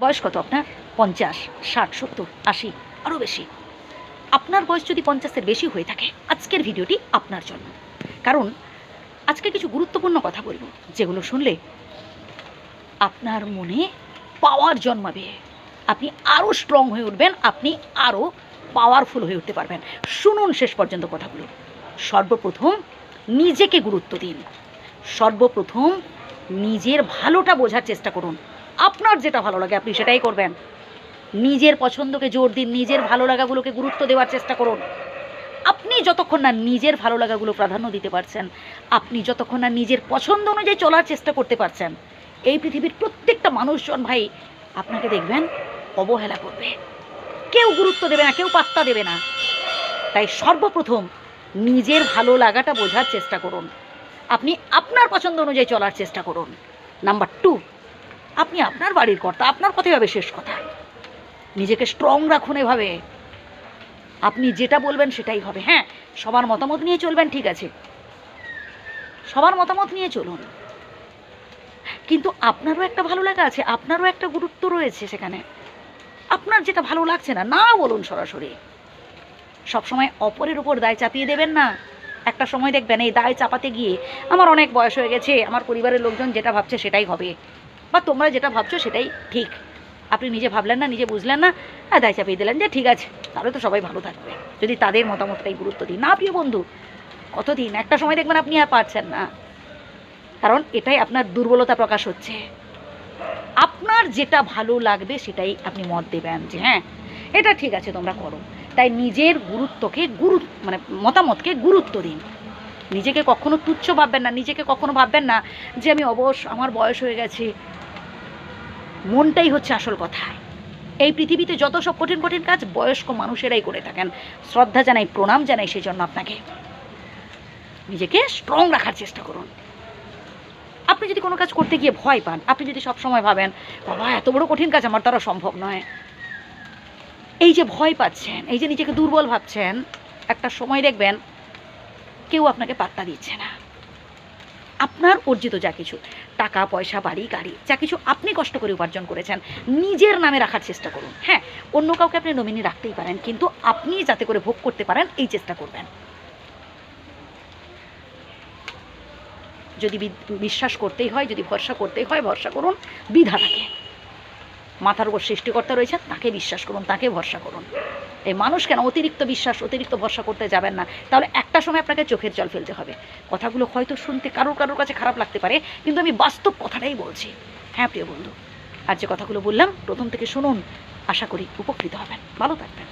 বয়স কত আপনার? পঞ্চাশ, ষাট, সত্তর, আশি আরও বেশি। আপনার বয়স যদি পঞ্চাশের বেশি হয়ে থাকে, আজকের ভিডিওটি আপনার জন্য। কারণ আজকে কিছু গুরুত্বপূর্ণ কথা বলব, যেগুলো শুনলে আপনার মনে পাওয়ার জন্মাবে। আপনি আরও স্ট্রং হয়ে উঠবেন, আপনি আরও পাওয়ারফুল হয়ে উঠতে পারবেন। শুনুন শেষ পর্যন্ত কথাগুলো। সর্বপ্রথম, নিজেকে গুরুত্ব দিন। সর্বপ্রথম, নিজের ভালোটা বোঝার চেষ্টা করুন। আপনার যেটা ভালো লাগে আপনি সেটাই করবেন। নিজের পছন্দকে জোর দিন নিজের ভালো লাগাগুলোকে গুরুত্ব দেওয়ার চেষ্টা করুন। আপনি যতক্ষণ না নিজের ভালো লাগাগুলো প্রাধান্য দিতে পারছেন, আপনি যতক্ষণ না নিজের পছন্দ অনুযায়ী চলার চেষ্টা করতে পারছেন, এই পৃথিবীর প্রত্যেকটা মানুষজন ভাই আপনাকে দেখবেন অবহেলা করবে। কেউ গুরুত্ব দেবে না, কেউ পাত্তা দেবে না। তাই সর্বপ্রথম নিজের ভালো লাগাটা বোঝার চেষ্টা করুন। আপনি আপনার পছন্দ অনুযায়ী চলার চেষ্টা করুন। নাম্বার টু আপনি আপনার বাড়ির কর্তা, আপনার কথাই হবে শেষ কথা। নিজেকে স্ট্রং রাখুন এভাবে। আপনি যেটা বলবেন সেটাই হবে হ্যাঁ? সবার মতামত নিয়ে চলবেন, ঠিক আছে। সবার মতামত নিয়ে চলুন। কিন্তু আপনারও একটা ভালো লাগা আছে, আপনারও একটা গুরুত্ব রয়েছে সেখানে। আপনার যেটা ভালো লাগছে না না বলুন সরাসরি। সবসময় অপরের উপর দায় চাপিয়ে দেবেন না। একটা সময় দেখবেন এই দায় চাপাতে গিয়ে আমার অনেক বয়স হয়ে গেছে, আমার পরিবারের লোকজন যেটা ভাবছে সেটাই হবে। বা তোমরা যেটা ভাবছ সেটাই ঠিক। আপনি নিজে ভাবলেন না, নিজে বুঝলেন না, আর দায় চাপিয়ে দিলেন যে ঠিক আছে, তাহলে তো সবাই ভালো থাকবে। যদি তাদের মতামতটাই গুরুত্ব দিই। না, প্রিয় বন্ধু, কতদিন? একটা সময় দেখবেন আপনি আর পারছেন না। কারণ এটাই আপনার দুর্বলতা প্রকাশ হচ্ছে। আপনার যেটা ভালো লাগবে সেটাই আপনি মত দেবেন যে হ্যাঁ এটা ঠিক আছে, তোমরা করো। তাই নিজের গুরুত্বকে গুরু মানে মতামতকে গুরুত্ব দিন। নিজেকে কখনো তুচ্ছ ভাববেন না, নিজেকে কখনো ভাববেন না যে আমি অবশ, আমার বয়স হয়ে গেছে। মনটাই হচ্ছে আসল কথা। এই পৃথিবীতে যত সব কঠিন কঠিন কাজ বয়স্ক মানুষেরাই করে থাকেন। শ্রদ্ধা জানাই, প্রণাম জানাই সেই জন্য আপনাকে। নিজেকে স্ট্রং রাখার চেষ্টা করুন। আপনি যদি কোনো কাজ করতে গিয়ে ভয় পান, আপনি যদি সবসময় ভাবেন, বাবা, এত বড় কঠিন কাজ আমার দ্বারা সম্ভব নয়। এই যে ভয় পাচ্ছেন, এই যে নিজেকে দুর্বল ভাবছেন, একটা সময় দেখবেন কেউ আপনাকে পাত্তা দিচ্ছে না। আপনার অর্জিত যা কিছু, টাকা, পয়সা, বাড়ি, গাড়ি, যা কিছু আপনি কষ্ট করে উপার্জন করেছেন, নিজের নামে রাখার চেষ্টা করুন। হ্যাঁ অন্য কাউকে আপনি নমিনি রাখতেই পারেন, কিন্তু আপনি যাতে করে ভোগ করতে পারেন, এই চেষ্টা করবেন। যদি বিশ্বাস করতেই হয়, যদি ভরসা করতেই হয়, ভরসা করুন বিধাতাকে। মাথার উপর সৃষ্টিকর্তা রয়েছেন, তাকে বিশ্বাস করুন, তাকে ভরসা করুন। এই মানুষ কেন অতিরিক্ত বিশ্বাস, অতিরিক্ত ভরসা করতে যাবেন না? তাহলে একটা সময় আপনাকে চোখের জল ফেলতে হবে। কথাগুলো হয়তো শুনতে কারোর কারোর কাছে খারাপ লাগতে পারে, কিন্তু আমি বাস্তব কথাটাই বলছি। হ্যাঁ প্রিয় বন্ধু আর যে কথাগুলো বললাম, প্রথম থেকে শুনুন, আশা করি উপকৃত হবেন। ভালো থাকবেন।